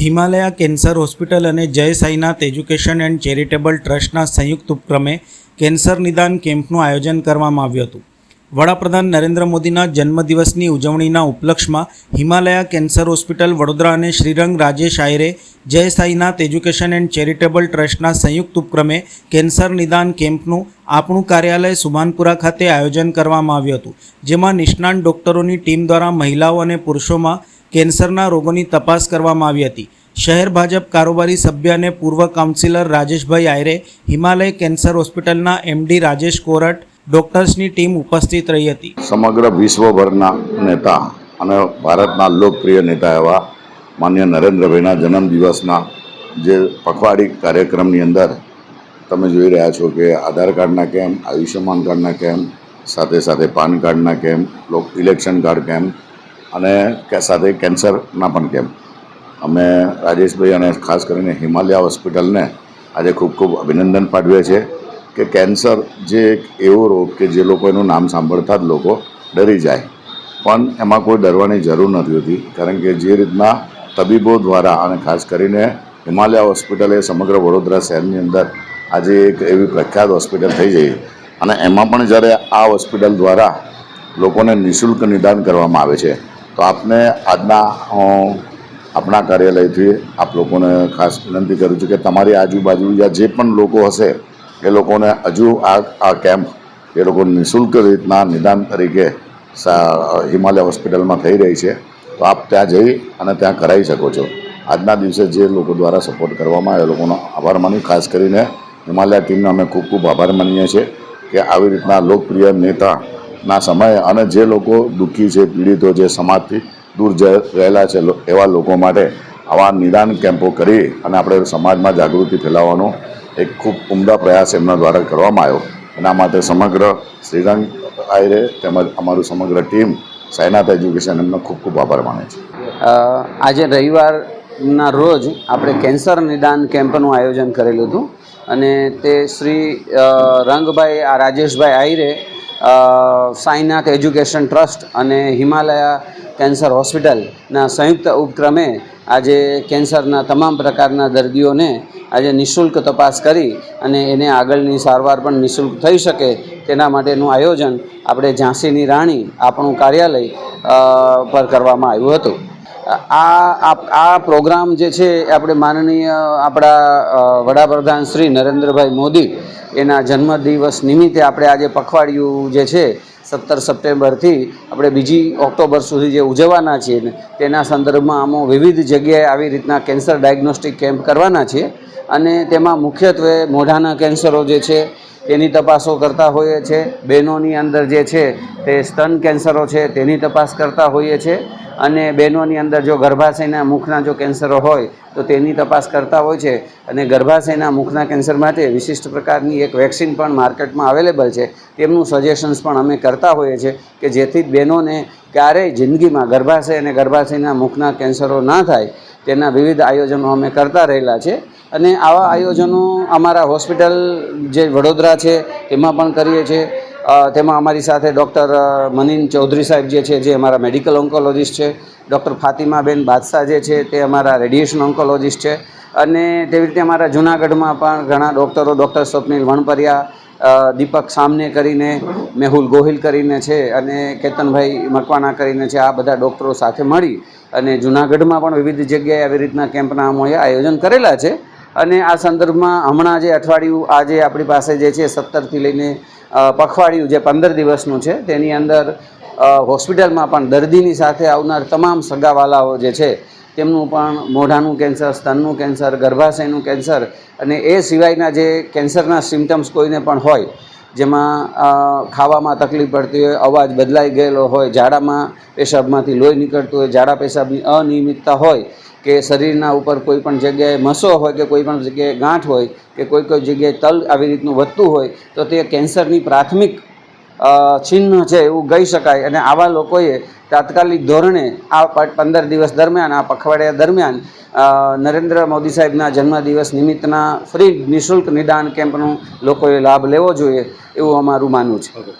Himalaya cancer hospital અને જય Sainath education and charitable ટ્રસ્ટના સંયુક્ત ઉપક્રમે કેન્સર નિદાન કેમ્પનું આયોજન કરવામાં આવ્યું હતું. વડાપ્રધાન નરેન્દ્ર મોદીના જન્મદિવસની ઉજવણીના ઉપલક્ષમાં હિમાલયા કેન્સર હોસ્પિટલ વડોદરા અને શ્રીરંગ રાજેશ આયરે જય સાઈનાથ એજ્યુકેશન એન્ડ ચેરિટેબલ ટ્રસ્ટના સંયુક્ત ઉપક્રમે કેન્સર નિદાન કેમ્પનું આપણું કાર્યાલય સુભાનપુરા ખાતે આયોજન કરવામાં આવ્યું હતું, જેમાં નિષ્ણાંત ડોક્ટરોની ટીમ દ્વારા મહિલાઓ અને પુરુષોમાં કેન્સરના રોગોની તપાસ કરવામાં આવી હતી. શહેર ભાજપ કારોબારી સભ્ય અને પૂર્વ કાઉન્સિલર રાજેશભાઈ આયરે હિમાલય કેન્સર હોસ્પિટલના એમડી રાજેશ કોરટ ડોક્ટર્સની ટીમ ઉપસ્થિત રહી હતી. સમગ્ર વિશ્વભરના નેતા અને ભારતના લોકપ્રિય નેતા એવા માન્ય નરેન્દ્રભાઈના જન્મદિવસના જે પખવાડી કાર્યક્રમની અંદર તમે જોઈ રહ્યા છો કે આધાર કાર્ડના કેમ્પ, આયુષ્યમાન કાર્ડના કેમ્પ, સાથે સાથે પાન કાર્ડના કેમ્પ ઇલેક્શન કાર્ડ કેમ્પ અને સાથે કેન્સરના પણ કેમ્પ અમે રાજેશભાઈ અને ખાસ કરીને હિમાલયા હોસ્પિટલને આજે ખૂબ ખૂબ અભિનંદન પાઠવીએ છીએ કે કેન્સર જે એક એવો રોગ કે જે લોકો એનું નામ સાંભળતા જ લોકો ડરી જાય. પણ એમાં કોઈ ડરવાની જરૂર નથી હોતી, કારણ કે જે રીતના તબીબો દ્વારા અને ખાસ કરીને હિમાલયા હોસ્પિટલ એ સમગ્ર વડોદરા શહેરની અંદર આજે એક એવી પ્રખ્યાત હોસ્પિટલ થઈ ગઈ. અને એમાં પણ જ્યારે આ હોસ્પિટલ દ્વારા લોકોને નિઃશુલ્ક નિદાન કરવામાં આવે છે તો આપને આજના આપણા કાર્યાલયથી આપ લોકોને ખાસ વિનંતી કરું છું કે તમારી આજુબાજુ યા જે પણ લોકો હશે, એ લોકોને હજુ આ આ કેમ્પ એ લોકો નિઃશુલ્ક રીતના નિદાન તરીકે હિમાલય હોસ્પિટલમાં થઈ રહી છે. તો આપ ત્યાં જઈ અને ત્યાં કરાવી શકો છો. આજના દિવસે જે લોકો દ્વારા સપોર્ટ કરવામાં આવ્યો, એ લોકોનો આભાર માની ખાસ કરીને હિમાલય ટીમનો અમે ખૂબ ખૂબ આભાર માનીએ છીએ કે આવી રીતના લોકપ્રિય નેતાના સમયે અને જે લોકો દુઃખી છે, પીડિતો છે, સમાજથી દૂર રહેલા છે એવા લોકો માટે આવા નિદાન કેમ્પો કરી અને આપણે સમાજમાં જાગૃતિ ફેલાવવાનો એક ખૂબ ઉમદા પ્રયાસ એમના દ્વારા કરવામાં આવ્યો. એના માટે સમગ્ર શ્રીરંગ આયરે તેમજ અમારું સમગ્ર ટીમ સાયનાથ એજ્યુકેશન એમનો ખૂબ ખૂબ આભાર માને છે. આજે રવિવારના રોજ આપણે કેન્સર નિદાન કેમ્પનું આયોજન કરેલું હતું અને તે શ્રી રંગભાઈ, આ રાજેશભાઈ આહિરે સાઈનાથ એજ્યુકેશન ટ્રસ્ટ અને હિમાલયા કેન્સર હોસ્પિટલના સંયુક્ત ઉપક્રમે આજે કેન્સરના તમામ પ્રકારના દર્દીઓને આજે નિઃશુલ્ક તપાસ કરી અને એને આગળની સારવાર પણ નિઃશુલ્ક થઈ શકે તેના માટેનું આયોજન આપણે ઝાંસીની રાણી આપણું કાર્યાલય પર કરવામાં આવ્યું હતું. આ આ- પ્રોગ્રામ જે છે આપણે માનનીય આપણા વડાપ્રધાન શ્રી નરેન્દ્રભાઈ મોદી એના જન્મદિવસ નિમિત્તે આપણે આજે પખવાડિયું જે છે, સત્તર સપ્ટેમ્બરથી આપણે બીજી ઓક્ટોબર સુધી જે ઉજવવાના છીએ તેના સંદર્ભમાં આમાં વિવિધ જગ્યાએ આવી રીતના કેન્સર ડાયગ્નોસ્ટિક કેમ્પ કરવાના છીએ અને તેમાં મુખ્યત્વે મોઢાના કેન્સરો જે છે, તેની તપાસો કરતા હોઈએ છીએ બહેનોની અંદર જે છે, તે સ્તન કેન્સરો છે, તેની તપાસ કરતા હોઈએ છીએ અને બહેનોની અંદર જો ગર્ભાશયના મુખના જો કેન્સરો હોય, તો તેની તપાસ કરતા હોય છે. અને ગર્ભાશયના મુખના કેન્સર માટે વિશિષ્ટ પ્રકારની એક વેક્સિન પણ માર્કેટમાં અવેલેબલ છે. તેમનું સજેશન્સ પણ અમે કરતા હોઈએ છીએ કે જેથી બહેનોને ક્યારેય જિંદગીમાં ગર્ભાશય અને ગર્ભાશયના મુખના કેન્સરો ના થાય. તેના વિવિધ આયોજનો અમે કરતા રહેલા છે. અને આવા આયોજનો અમારા હોસ્પિટલ જે વડોદરા છે, તેમાં પણ કરીએ છીએ. તેમાં અમારી સાથે ડૉક્ટર મનીન ચૌધરી સાહેબ જે છે, જે અમારા મેડિકલ ઓન્કોલોજિસ્ટ છે, ડૉક્ટર ફાતિમાબેન બાદશાહ જે છે, તે અમારા રેડિયેશન ઓન્કોલોજિસ્ટ છે. અને તેવી રીતે અમારા જૂનાગઢમાં પણ ઘણા ડૉક્ટરો, ડૉક્ટર સ્વપ્નિલ વણપરિયા દીપક સામને કરીને, મેહુલ ગોહિલ કરીને છે અને કેતનભાઈ મકવાણા કરીને છે, આ બધા ડૉક્ટરો સાથે મળી અને જૂનાગઢમાં પણ વિવિધ જગ્યાએ આવી રીતના કેમ્પના આયોજન કરેલા છે. અને આ સંદર્ભમાં હમણાં જે અઠવાડિયું આજે આપણી પાસે જે છે સત્તરથી લઈને પખવાડિયું જે પંદર દિવસનું છે, તેની અંદર હોસ્પિટલમાં પણ દર્દીની સાથે આવનાર તમામ સગાવાલાઓ જે છે, તેમનું પણ મોઢાનું કેન્સર, સ્તનનું કેન્સર, ગર્ભાશયનું કેન્સર અને એ સિવાયના જે કેન્સરના સિમ્ટમ્સ કોઈને પણ હોય, જેમાં ખાવામાં તકલીફ પડતી હોય, અવાજ બદલાઈ ગયેલો હોય, ઝાડામાં પેશાબમાંથી લોહી નીકળતું હોય, ઝાડા પેશાબની અનિયમિતતા હોય કે શરીરના ઉપર કોઈ પણ જગ્યાએ મસો હોય કે કોઈ પણ જગ્યાએ ગાંઠ હોય કે કોઈ કોઈ જગ્યાએ તલ આવી રીતનું વધતું હોય, તો તે કેન્સરની પ્રાથમિક ચિહ્ન છે એવું કહી શકાય. અને આવા લોકોએ તાત્કાલિક ધોરણે આ પંદર દિવસ દરમિયાન, આ પખવાડિયા દરમિયાન નરેન્દ્ર મોદી સાહેબના જન્મદિવસ નિમિત્તના ફ્રી નિઃશુલ્ક નિદાન કેમ્પનો લોકોએ લાભ લેવો જોઈએ એવું અમારું માનવું છે.